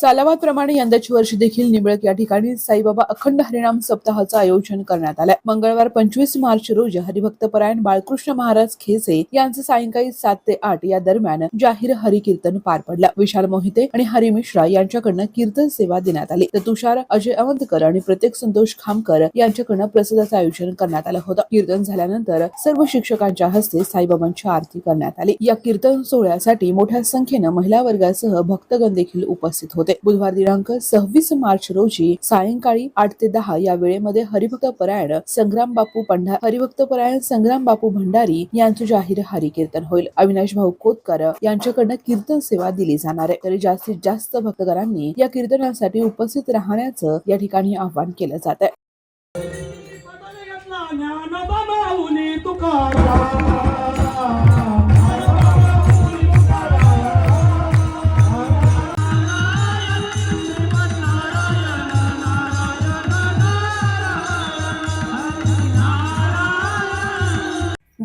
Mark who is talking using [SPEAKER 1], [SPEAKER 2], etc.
[SPEAKER 1] सालावादप्रमाणे यंदाची वर्षी देखील निवडक या ठिकाणी साईबाबा अखंड हरिणाम सप्ताहाचं आयोजन करण्यात आलंय. मंगळवार पंचवीस मार्च रोजी हरिभक्त परायण बाळकृष्ण महाराज खेसे यांचं सायंकाळी सात ते आठ या दरम्यान जाहीर हरिकीर्तन पार पडलं. विशाल मोहिते आणि हरी मिश्रा यांच्याकडनं कीर्तन सेवा देण्यात आली. तर तुषार अजय अवंतकर आणि प्रत्येक संतोष खामकर यांच्याकडनं प्रसादाचं आयोजन करण्यात आलं होतं. कीर्तन झाल्यानंतर सर्व शिक्षकांच्या हस्ते साईबाबांची आरती करण्यात आली. या कीर्तन सोहळ्यासाठी मोठ्या संख्येनं महिला वर्गासह भक्तगण देखील उपस्थित होते. बुधवार दिनांक सव्वीस मार्च रोजी सायंकाळी आठ ते दहा या वेळेमध्ये हरिभक्त परायण संग्राम बापू पंढा हरिभक्त परायण संग्राम बापू भंडारी यांचं जाहीर हरी कीर्तन होईल. अविनाश भाऊ कोतकर यांच्याकडनं कीर्तन सेवा दिली जाणार आहे. तरी जास्तीत जास्त भक्तकरांनी या कीर्तनासाठी उपस्थित राहण्याचं या ठिकाणी आवाहन केलं जात आहे.